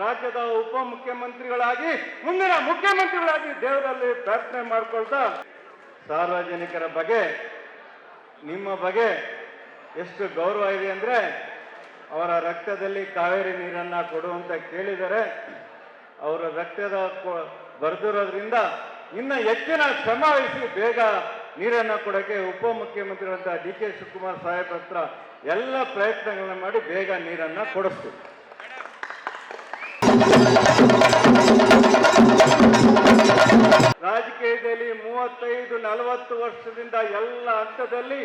ರಾಜ್ಯದ ಉಪಮುಖ್ಯಮಂತ್ರಿಗಳಾಗಿ, ಮುಂದಿನ ಮುಖ್ಯಮಂತ್ರಿಗಳಾಗಿ ದೇವರಲ್ಲಿ ಪ್ರಾರ್ಥನೆ ಮಾಡಿಕೊಳ್ತಾ, ಸಾರ್ವಜನಿಕರ ಬಗ್ಗೆ, ನಿಮ್ಮ ಬಗ್ಗೆ ಎಷ್ಟು ಗೌರವ ಇದೆ ಅಂದರೆ, ಅವರ ರಕ್ತದಲ್ಲಿ ಕಾವೇರಿ ನೀರನ್ನು ಕೊಡುವಂತ ಕೇಳಿದರೆ, ಅವರ ರಕ್ತದ ಬರೆದಿರೋದ್ರಿಂದ ಇನ್ನೂ ಹೆಚ್ಚಿನ ಶ್ರಮ ವಹಿಸಿ ಬೇಗ ನೀರನ್ನು ಕೊಡೋಕ್ಕೆ ಉಪಮುಖ್ಯಮಂತ್ರಿಗಳಂತ ಡಿ ಕೆ ಶಿವಕುಮಾರ್ ಸಾಹೇಬ್ ಹತ್ರ ಎಲ್ಲ ಪ್ರಯತ್ನಗಳನ್ನ ಮಾಡಿ ಬೇಗ ನೀರನ್ನು ಕೊಡಿಸ್ತೀವಿ. ರಾಜಕೀಯದಲ್ಲಿ ಮೂವತ್ತೈದು, ನಲವತ್ತು ವರ್ಷದಿಂದ ಎಲ್ಲ ಹಂತದಲ್ಲಿ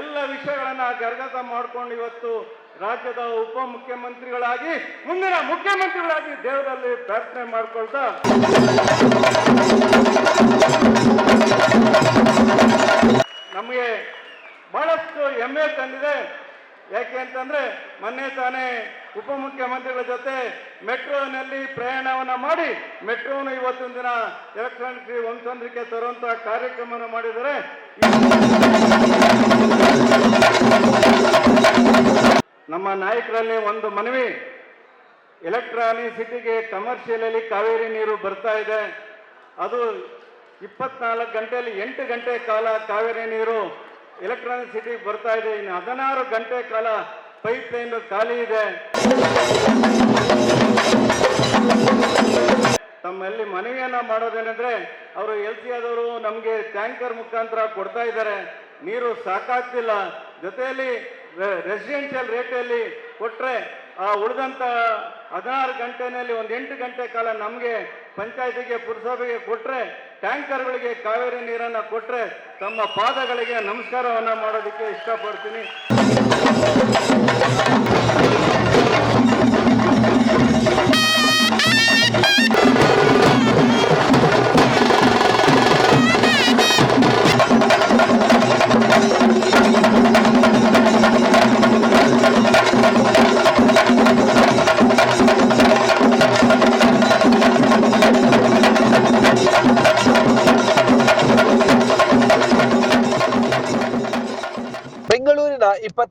ಎಲ್ಲ ವಿಷಯಗಳನ್ನ ಗರ್ಗತ ಮಾಡ್ಕೊಂಡು ಇವತ್ತು ರಾಜ್ಯದ ಉಪಮುಖ್ಯಮಂತ್ರಿಗಳಾಗಿ, ಮುಂದಿನ ಮುಖ್ಯಮಂತ್ರಿಗಳಾಗಿ ದೇವರಲ್ಲಿ ಪ್ರಾರ್ಥನೆ ಮಾಡ್ಕೊಳ್ತಾ ನಮಗೆ ಬಹಳಷ್ಟು ಹೆಮ್ಮೆ ತಂದಿದೆ. ಯಾಕೆ ಅಂತಂದ್ರೆ ಮೊನ್ನೆ ತಾನೇ ಉಪಮುಖ್ಯಮಂತ್ರಿಗಳ ಜೊತೆ ಮೆಟ್ರೋನಲ್ಲಿ ಪ್ರಯಾಣವನ್ನು ಮಾಡಿ ಮೆಟ್ರೋನ ಇವತ್ತೊಂದು ದಿನ ಎಲೆಕ್ಟ್ರಾನಿಕ್ ವಂಶಂದ್ರಿಕೆ ತರುವಂತಹ ಕಾರ್ಯಕ್ರಮವನ್ನು ಮಾಡಿದರೆ ನಮ್ಮ ನಾಯಕರಲ್ಲಿ ಒಂದು ಮನವಿ. ಎಲೆಕ್ಟ್ರಾನಿಕ್ ಸಿಟಿಗೆ ಕಮರ್ಷಿಯಲ್ ಅಲ್ಲಿ ಕಾವೇರಿ ನೀರು ಬರ್ತಾ ಇದೆ. ಅದು ಇಪ್ಪತ್ನಾಲ್ಕು ಗಂಟೆಯಲ್ಲಿ ಎಂಟು ಗಂಟೆ ಕಾಲ ಕಾವೇರಿ ನೀರು ಎಲೆಕ್ಟ್ರಾನಿಕ್ ಸಿಟಿಗೆ ಬರ್ತಾ ಇದೆ. ಇನ್ನು ಹದಿನಾರು ಗಂಟೆ ಕಾಲ ಪೈಪ್ ಲೈನ್ ಖಾಲಿ ಇದೆ. ತಮ್ಮಲ್ಲಿ ಮನವಿಯನ್ನ ಮಾಡೋದೇನೆಂದ್ರೆ, ಅವರು ಎಲ್ ಸಿ ಆದವರು ನಮಗೆ ಟ್ಯಾಂಕರ್ ಮುಖಾಂತರ ಕೊಡ್ತಾ ಇದ್ದಾರೆ. ನೀರು ಸಾಕಾಗ್ತಿಲ್ಲ. ಜೊತೆಯಲ್ಲಿ ರೆಸಿಡೆನ್ಷಿಯಲ್ ರೇಟಲ್ಲಿ ಕೊಟ್ರೆ, ಆ ಉಳಿದಂತ ಹದಿನಾರು ಗಂಟೆನಲ್ಲಿ ಒಂದು ಎಂಟು ಗಂಟೆ ಕಾಲ ನಮಗೆ ಪಂಚಾಯತಿಗೆ, ಪುರಸಭೆಗೆ ಕೊಟ್ರೆ, ಟ್ಯಾಂಕರ್ಗಳಿಗೆ ಕಾವೇರಿ ನೀರನ್ನ ಕೊಟ್ರೆ, ತಮ್ಮ ಪಾದಗಳಿಗೆ ನಮಸ್ಕಾರವನ್ನ ಮಾಡೋದಕ್ಕೆ ಇಷ್ಟಪಡ್ತೀನಿ.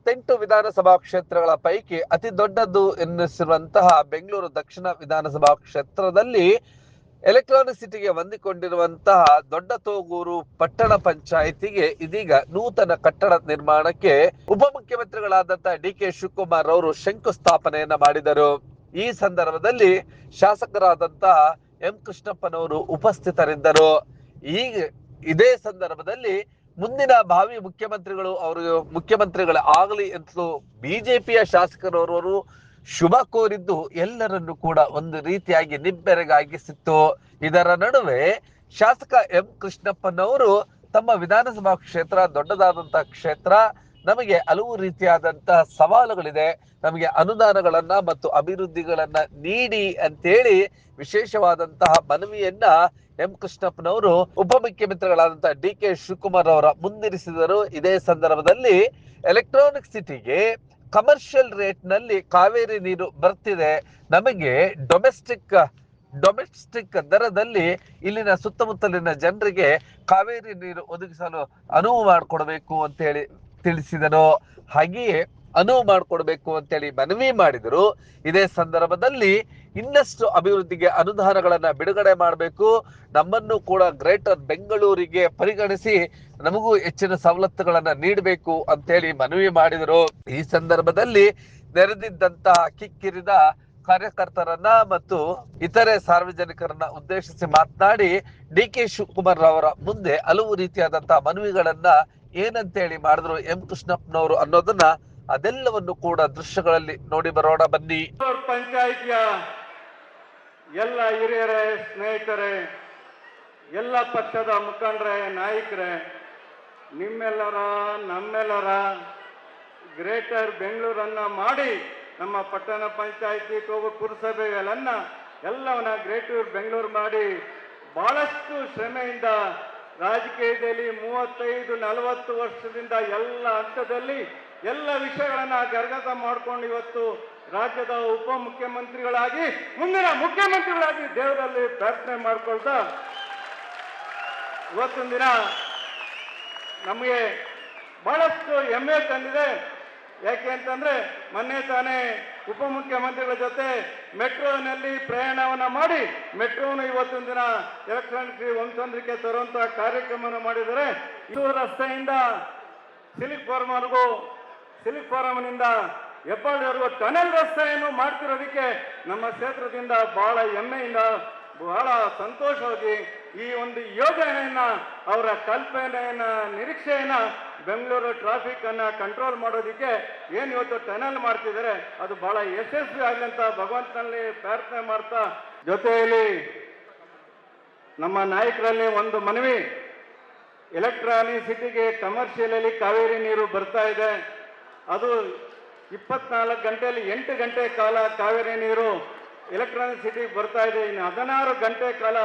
ಇಪ್ಪತ್ತೆಂಟು ವಿಧಾನಸಭಾ ಕ್ಷೇತ್ರಗಳ ಪೈಕಿ ಅತಿ ದೊಡ್ಡದ್ದು ಎನ್ನಿಸಿರುವಂತಹ ಬೆಂಗಳೂರು ದಕ್ಷಿಣ ವಿಧಾನಸಭಾ ಕ್ಷೇತ್ರದಲ್ಲಿ ಎಲೆಕ್ಟ್ರಾನಿಕ್ ಸಿಟಿಗೆ ಹೊಂದಿಕೊಂಡಿರುವಂತಹ ದೊಡ್ಡ ತೋಗೂರು ಪಟ್ಟಣ ಪಂಚಾಯಿತಿಗೆ ಇದೀಗ ನೂತನ ಕಟ್ಟಡ ನಿರ್ಮಾಣಕ್ಕೆ ಉಪಮುಖ್ಯಮಂತ್ರಿಗಳಾದಂತಹ ಡಿ ಕೆ ಶಿವಕುಮಾರ್ ಅವರು ಶಂಕುಸ್ಥಾಪನೆಯನ್ನ ಮಾಡಿದರು. ಈ ಸಂದರ್ಭದಲ್ಲಿ ಶಾಸಕರಾದಂತಹ ಎಂ ಕೃಷ್ಣಪ್ಪನವರು ಉಪಸ್ಥಿತರಿದ್ದರು. ಈ, ಇದೇ ಸಂದರ್ಭದಲ್ಲಿ ಮುಂದಿನ ಭಾವಿ ಮುಖ್ಯಮಂತ್ರಿಗಳು ಅವರು ಮುಖ್ಯಮಂತ್ರಿಗಳ ಆಗಲಿ ಅಂತಲೂ ಬಿಜೆಪಿಯ ಶಾಸಕರವರು ಶುಭ ಕೋರಿದ್ದು ಎಲ್ಲರನ್ನು ಕೂಡ ಒಂದು ರೀತಿಯಾಗಿ ನಿಬ್ಬೆರಗಾಗಿಸಿತ್ತು ಇದರ ನಡುವೆ ಶಾಸಕ ಎಂ ಕೃಷ್ಣಪ್ಪನವರು ತಮ್ಮ ವಿಧಾನಸಭಾ ಕ್ಷೇತ್ರ ದೊಡ್ಡದಾದಂತಹ ಕ್ಷೇತ್ರ ನಮಗೆ ಹಲವು ರೀತಿಯಾದಂತಹ ಸವಾಲುಗಳಿದೆ. ನಮಗೆ ಅನುದಾನಗಳನ್ನ ಮತ್ತು ಅಭಿವೃದ್ಧಿಗಳನ್ನ ನೀಡಿ ಅಂತೇಳಿ ವಿಶೇಷವಾದಂತಹ ಮನವಿಯನ್ನ ಎಂ. ಕೃಷ್ಣಪ್ಪನವರು ಉಪಮುಖ್ಯಮಂತ್ರಿಗಳಾದಂತಹ ಡಿ. ಕೆ. ಶಿವಕುಮಾರ್ ಅವರ ಮುಂದಿರಿಸಿದರು. ಇದೇ ಸಂದರ್ಭದಲ್ಲಿ ಎಲೆಕ್ಟ್ರಾನಿಕ್ ಸಿಟಿಗೆ ಕಮರ್ಷಿಯಲ್ ರೇಟ್ನಲ್ಲಿ ಕಾವೇರಿ ನೀರು ಬರ್ತಿದೆ. ನಮಗೆ ಡೊಮೆಸ್ಟಿಕ್ ಡೊಮೆಸ್ಟಿಕ್ ದರದಲ್ಲಿ ಇಲ್ಲಿನ ಸುತ್ತಮುತ್ತಲಿನ ಜನರಿಗೆ ಕಾವೇರಿ ನೀರು ಒದಗಿಸಲು ಅನುವು ಮಾಡಿಕೊಡಬೇಕು ಅಂತ ಹೇಳಿ ತಿಳಿಸಿದನು ಹಾಗೆಯೇ ಅನುವು ಮಾಡಿಕೊಡ್ಬೇಕು ಅಂತೇಳಿ ಮನವಿ ಮಾಡಿದರು. ಇದೇ ಸಂದರ್ಭದಲ್ಲಿ ಇನ್ನಷ್ಟು ಅಭಿವೃದ್ಧಿಗೆ ಅನುದಾನಗಳನ್ನ ಬಿಡುಗಡೆ ಮಾಡಬೇಕು. ನಮ್ಮನ್ನು ಕೂಡ ಗ್ರೇಟರ್ ಬೆಂಗಳೂರಿಗೆ ಪರಿಗಣಿಸಿ ನಮಗೂ ಹೆಚ್ಚಿನ ಸವಲತ್ತುಗಳನ್ನ ನೀಡಬೇಕು ಅಂತೇಳಿ ಮನವಿ ಮಾಡಿದರು. ಈ ಸಂದರ್ಭದಲ್ಲಿ ನೆರೆದಿದ್ದಂತಹ ಕಿಕ್ಕಿರಿದ ಕಾರ್ಯಕರ್ತರನ್ನ ಮತ್ತು ಇತರೆ ಸಾರ್ವಜನಿಕರನ್ನ ಉದ್ದೇಶಿಸಿ ಮಾತನಾಡಿ ಡಿ ಕೆ ಶಿವಕುಮಾರ್ ಅವರ ಮುಂದೆ ಹಲವು ರೀತಿಯಾದಂತಹ ಮನವಿಗಳನ್ನ ಏನಂತೇಳಿ ಮಾಡಿದ್ರು ಎಂ ಕೃಷ್ಣಪ್ಪನವರು ಅನ್ನೋದನ್ನ ಅದೆಲ್ಲವನ್ನು ಕೂಡ ದೃಶ್ಯಗಳಲ್ಲಿ ನೋಡಿ ಬರೋಣ ಬನ್ನಿ. ಪಂಚಾಯಿತಿಯ ಎಲ್ಲ ಹಿರಿಯರೇ, ಸ್ನೇಹಿತರೆ, ಎಲ್ಲ ಪಕ್ಷದ ಮುಖಂಡರೇ, ನಾಯಕರೇ, ನಿಮ್ಮೆಲ್ಲರ, ನಮ್ಮೆಲ್ಲರ ಗ್ರೇಟರ್ ಬೆಂಗಳೂರನ್ನ ಮಾಡಿ ನಮ್ಮ ಪಟ್ಟಣ ಪಂಚಾಯಿತಿ ಕೋಗು ಪುರಸಭೆಗಳನ್ನ ಎಲ್ಲವನ್ನ ಗ್ರೇಟರ್ ಬೆಂಗಳೂರು ಮಾಡಿ ಬಹಳಷ್ಟು ಶ್ರಮೆಯಿಂದ ರಾಜಕೀಯದಲ್ಲಿ ಮೂವತ್ತೈದು, ನಲವತ್ತು ವರ್ಷದಿಂದ ಎಲ್ಲ ಹಂತದಲ್ಲಿ ಎಲ್ಲ ವಿಷಯಗಳನ್ನ ಗರ್ಗತ ಮಾಡ್ಕೊಂಡು ಇವತ್ತು ರಾಜ್ಯದ ಉಪಮುಖ್ಯಮಂತ್ರಿಗಳಾಗಿ, ಮುಂದಿನ ಮುಖ್ಯಮಂತ್ರಿಗಳಾಗಿ ದೇವರಲ್ಲಿ ಪ್ರಾರ್ಥನೆ ಮಾಡಿಕೊಳ್ತಾ ಇವತ್ತೊಂದು ದಿನ ನಮಗೆ ಬಹಳಷ್ಟು ಹೆಮ್ಮೆ ತಂದಿದೆ. ಯಾಕೆ ಅಂತಂದ್ರೆ ಮೊನ್ನೆ ತಾನೇ ಉಪಮುಖ್ಯಮಂತ್ರಿಗಳ ಜೊತೆ ಮೆಟ್ರೋನಲ್ಲಿ ಪ್ರಯಾಣವನ್ನು ಮಾಡಿ, ಮೆಟ್ರೋನು ಇವತ್ತಿನ ದಿನ ಎಲೆಕ್ಟ್ರಾನಿಕ್ ವಂಶಂದ್ರಿಕೆ ತರುವಂತಹ ಕಾರ್ಯಕ್ರಮವನ್ನು ಮಾಡಿದರೆ ಇದು ರಸ್ತೆಯಿಂದ ಸಿಲಿಕ್ ಫಾರ್ಮ್ವರೆಗೂ, ಸಿಲಿಕ್ ಫಾರಮ್ನಿಂದ ಟನಲ್ ರಸ್ತೆಯನ್ನು ಮಾಡ್ತಿರೋದಕ್ಕೆ ನಮ್ಮ ಕ್ಷೇತ್ರದಿಂದ ಬಹಳ ಹೆಮ್ಮೆಯಿಂದ ಬಹಳ ಸಂತೋಷವಾಗಿ ಈ ಒಂದು ಯೋಜನೆಯನ್ನ, ಅವರ ಕಲ್ಪನೆಯನ್ನ, ನಿರೀಕ್ಷೆಯನ್ನ ಬೆಂಗಳೂರು ಟ್ರಾಫಿಕ್ ಅನ್ನ ಕಂಟ್ರೋಲ್ ಮಾಡೋದಿಕ್ಕೆ ಏನು ಇವತ್ತು ಟನಲ್ ಮಾಡ್ತಿದ್ದಾರೆ, ಅದು ಬಹಳ ಯಶಸ್ವಿ ಆಗಲಿ ಭಗವಂತನಲ್ಲಿ ಪ್ರಾರ್ಥನೆ ಮಾಡ್ತಾ ಜೊತೆಯಲ್ಲಿ ನಮ್ಮ ನಾಯಕರಲ್ಲಿ ಒಂದು ಮನವಿ. ಎಲೆಕ್ಟ್ರಾನಿಕ್ ಸಿಟಿಗೆ ಕಮರ್ಷಿಯಲ್ ಅಲ್ಲಿ ಕಾವೇರಿ ನೀರು ಬರ್ತಾ ಇದೆ. ಅದು ಇಪ್ಪತ್ನಾಲ್ಕು ಗಂಟೆಯಲ್ಲಿ ಎಂಟು ಗಂಟೆ ಕಾಲ ಕಾವೇರಿ ನೀರು ಎಲೆಕ್ಟ್ರಾನಿಕ್ ಸಿಟಿ ಬರ್ತಾ ಇದೆ. ಇನ್ನು ಹದಿನಾರು ಗಂಟೆ ಕಾಲ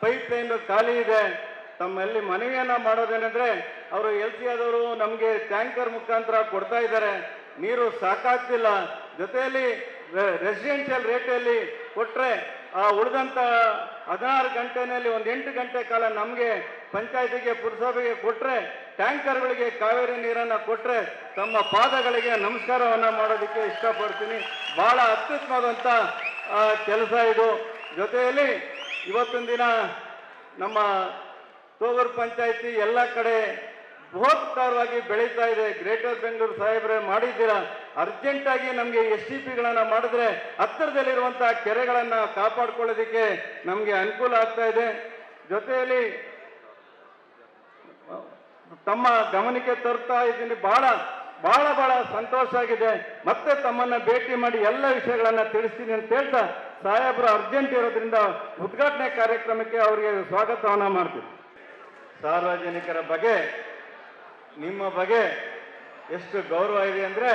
ಪೈಪ್ ಲೈನ್ ಖಾಲಿ ಇದೆ. ತಮ್ಮಲ್ಲಿ ಮನವಿಯನ್ನು ಮಾಡೋದೇನೆಂದ್ರೆ, ಅವರು ಎಲ್ ಸಿ ಆದವರು ನಮಗೆ ಟ್ಯಾಂಕರ್ ಮುಖಾಂತರ ಕೊಡ್ತಾ ಇದ್ದಾರೆ. ನೀರು ಸಾಕಾಗ್ತಿಲ್ಲ. ಜೊತೆಯಲ್ಲಿ ರೆಸಿಡೆನ್ಷಿಯಲ್ ರೇಟಲ್ಲಿ ಕೊಟ್ರೆ, ಆ ಉಳಿದಂತ ಹದಿನಾರು ಗಂಟೆನಲ್ಲಿ ಒಂದು ಎಂಟು ಗಂಟೆ ಕಾಲ ನಮಗೆ ಪಂಚಾಯತಿಗೆ, ಪುರಸಭೆಗೆ ಕೊಟ್ರೆ ಟ್ಯಾಂಕರ್ಗಳಿಗೆ ಕಾವೇರಿ ನೀರನ್ನ ಕೊಟ್ರೆ, ತಮ್ಮ ಪಾದಗಳಿಗೆ ನಮಸ್ಕಾರವನ್ನ ಮಾಡೋದಕ್ಕೆ ಇಷ್ಟಪಡ್ತೀನಿ. ಬಹಳ ಅತ್ಯುತ್ತಮವಾದಂಥ ಕೆಲಸ ಇದು. ಜೊತೆಯಲ್ಲಿ ಇವತ್ತಿನ ದಿನ ನಮ್ಮ ತೋಗೂರು ಪಂಚಾಯಿತಿ ಎಲ್ಲ ಕಡೆ ಬೃಹತ್ಕಾರವಾಗಿ ಬೆಳೀತಾ ಇದೆ. ಗ್ರೇಟರ್ ಬೆಂಗಳೂರು ಸಾಹೇಬ್ರೆ ಮಾಡಿದ್ದೀರಾ? ಅರ್ಜೆಂಟಾಗಿ ನಮಗೆ ಎಸ್ ಟಿ ಪಿಗಳನ್ನು ಮಾಡಿದ್ರೆ ಹತ್ತಿರದಲ್ಲಿರುವಂಥ ಕೆರೆಗಳನ್ನು ಕಾಪಾಡ್ಕೊಳ್ಳೋದಕ್ಕೆ ನಮಗೆ ಅನುಕೂಲ ಆಗ್ತಾ ಇದೆ. ಜೊತೆಯಲ್ಲಿ ತಮ್ಮ ಗಮನಕ್ಕೆ ತರ್ತಾ ಇದ್ದೀನಿ. ಬಹಳ ಬಹಳ ಬಹಳ ಸಂತೋಷ ಆಗಿದೆ. ಮತ್ತೆ ತಮ್ಮನ್ನ ಭೇಟಿ ಮಾಡಿ ಎಲ್ಲ ವಿಷಯಗಳನ್ನ ತಿಳಿಸ್ತೀನಿ ಅಂತ ಹೇಳ್ತಾ ಸಾಹೇಬರು ಅರ್ಜೆಂಟ್ ಇರೋದ್ರಿಂದ ಉದ್ಘಾಟನೆ ಕಾರ್ಯಕ್ರಮಕ್ಕೆ ಅವರಿಗೆ ಸ್ವಾಗತವನ್ನ ಮಾಡ್ತೀವಿ. ಸಾರ್ವಜನಿಕರ ಬಗ್ಗೆ, ನಿಮ್ಮ ಬಗ್ಗೆ ಎಷ್ಟು ಗೌರವ ಇದೆ ಅಂದ್ರೆ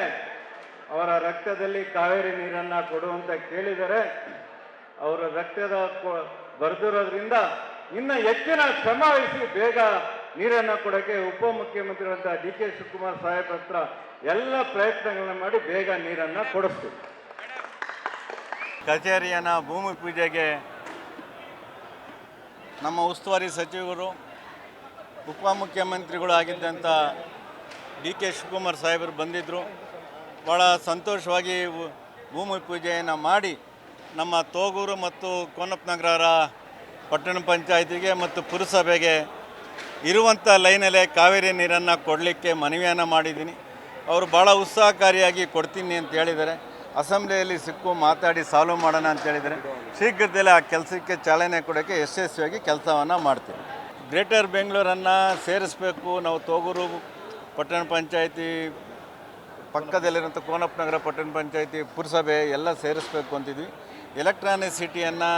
ಅವರ ರಕ್ತದಲ್ಲಿ ಕಾವೇರಿ ನೀರನ್ನ ಕೊಡುವಂತ ಕೇಳಿದರೆ ಅವರ ರಕ್ತದ ಬರೆದಿರೋದ್ರಿಂದ ಇನ್ನ ಹೆಚ್ಚಿನ ಶ್ರಮ ವಹಿಸಿ ಬೇಗ ನೀರನ್ನ ಕೊಡೋಕ್ಕೆ ಉಪಮುಖ್ಯಮಂತ್ರಿಗಳಂತಹ ಡಿ ಕೆ ಶಿವಕುಮಾರ್ ಸಾಹೇಬ್ ಹತ್ರ ಎಲ್ಲ ಪ್ರಯತ್ನಗಳನ್ನು ಮಾಡಿ ಬೇಗ ನೀರನ್ನು ಕೊಡಿಸ್ತೀವಿ. ಕಚೇರಿಯನ್ನು ಭೂಮಿ ಪೂಜೆಗೆ ನಮ್ಮ ಉಸ್ತುವಾರಿ ಸಚಿವರು, ಉಪಮುಖ್ಯಮಂತ್ರಿಗಳು ಆಗಿದ್ದಂಥ ಡಿ ಕೆ ಶಿವಕುಮಾರ್ ಸಾಹೇಬರು ಬಂದಿದ್ದರು ಭಾಳ ಸಂತೋಷವಾಗಿ ಭೂಮಿ ಪೂಜೆಯನ್ನು ಮಾಡಿ ನಮ್ಮ ತೋಗೂರು ಮತ್ತು ಕೋನಪ್ಪನಗರ ಪಟ್ಟಣ ಪಂಚಾಯತಿಗೆ ಮತ್ತು ಪುರಸಭೆಗೆ ಇರುವಂಥ ಲೈನಲ್ಲೇ ಕಾವೇರಿ ನೀರನ್ನು ಕೊಡಲಿಕ್ಕೆ ಮನವಿಯನ್ನು ಮಾಡಿದ್ದೀನಿ. ಅವರು ಭಾಳ ಉತ್ಸಾಹಕಾರಿಯಾಗಿ ಕೊಡ್ತೀನಿ ಅಂತ ಹೇಳಿದ್ದಾರೆ. ಅಸೆಂಬ್ಲಿಯಲ್ಲಿ ಸಿಕ್ಕು ಮಾತಾಡಿ ಸಾಲ್ವ್ ಮಾಡೋಣ ಅಂತ ಹೇಳಿದರೆ ಶೀಘ್ರದಲ್ಲೇ ಆ ಕೆಲಸಕ್ಕೆ ಚಾಲನೆ ಕೊಡೋಕ್ಕೆ ಯಶಸ್ವಿಯಾಗಿ ಕೆಲಸವನ್ನು ಮಾಡ್ತೀವಿ. ಗ್ರೇಟರ್ ಬೆಂಗಳೂರನ್ನು ಸೇರಿಸಬೇಕು. ನಾವು ತೋಗೂರು ಪಟ್ಟಣ ಪಂಚಾಯಿತಿ ಪಕ್ಕದಲ್ಲಿರುವಂಥ ಕೋನಪ್ಪನಗರ ಪಟ್ಟಣ ಪಂಚಾಯಿತಿ ಪುರಸಭೆ ಎಲ್ಲ ಸೇರಿಸ್ಬೇಕು ಅಂತಿದ್ವಿ. ಎಲೆಕ್ಟ್ರಾನಿಕ್ ಸಿಟಿಯನ್ನು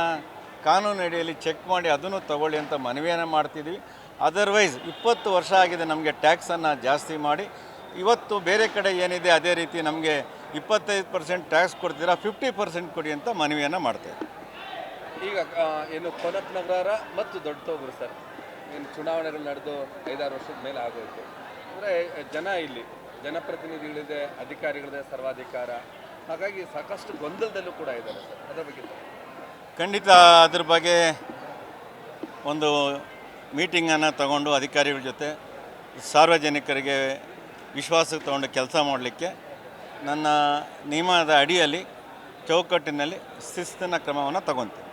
ಕಾನೂನು ಅಡಿಯಲ್ಲಿ ಚೆಕ್ ಮಾಡಿ ಅದನ್ನು ತಗೊಳ್ಳಿ ಅಂತ ಮನವಿಯನ್ನು ಮಾಡ್ತಿದ್ವಿ. ಅದರ್ವೈಸ್ ಇಪ್ಪತ್ತು ವರ್ಷ ಆಗಿದೆ ನಮಗೆ ಟ್ಯಾಕ್ಸನ್ನು ಜಾಸ್ತಿ ಮಾಡಿ. ಇವತ್ತು ಬೇರೆ ಕಡೆ ಏನಿದೆ ಅದೇ ರೀತಿ ನಮಗೆ ಇಪ್ಪತ್ತೈದು ಪರ್ಸೆಂಟ್ ಟ್ಯಾಕ್ಸ್ ಕೊಡ್ತೀರಾ ಫಿಫ್ಟಿ ಪರ್ಸೆಂಟ್ ಕೊಡಿ ಅಂತ ಮನವಿಯನ್ನು ಮಾಡ್ತೇವೆ ಈಗ ಆ, ಏನು ಕೊನತ್ ನಗರ ಮತ್ತು ದೊಡ್ಡ ತೋಗೂರು ಸರ್ ಏನು ಚುನಾವಣೆಗಳು ನಡೆದು ಐದಾರು ವರ್ಷದ ಮೇಲೆ ಆಗೋಯ್ತು. ಅಂದರೆ ಜನ ಇಲ್ಲಿ ಜನಪ್ರತಿನಿಧಿಗಳಿದೆ ಅಧಿಕಾರಿಗಳಿದೆ ಸರ್ವಾಧಿಕಾರ. ಹಾಗಾಗಿ ಸಾಕಷ್ಟು ಗೊಂದಲದಲ್ಲೂ ಕೂಡ ಇದ್ದಾರೆ ಸರ್. ಅದರ ಬಗ್ಗೆ ಖಂಡಿತ ಅದ್ರ ಬಗ್ಗೆ ಒಂದು ಮೀಟಿಂಗನ್ನು ತಗೊಂಡು ಅಧಿಕಾರಿಗಳ ಜೊತೆ ಸಾರ್ವಜನಿಕರಿಗೆ ವಿಶ್ವಾಸಕ್ಕೆ ತಗೊಂಡು ಕೆಲಸ ಮಾಡಲಿಕ್ಕೆ ನನ್ನ ನಿಯಮದ ಅಡಿಯಲ್ಲಿ ಚೌಕಟ್ಟಿನಲ್ಲಿ ಶಿಸ್ತಿನ ಕ್ರಮವನ್ನು ತಗೊತೀನಿ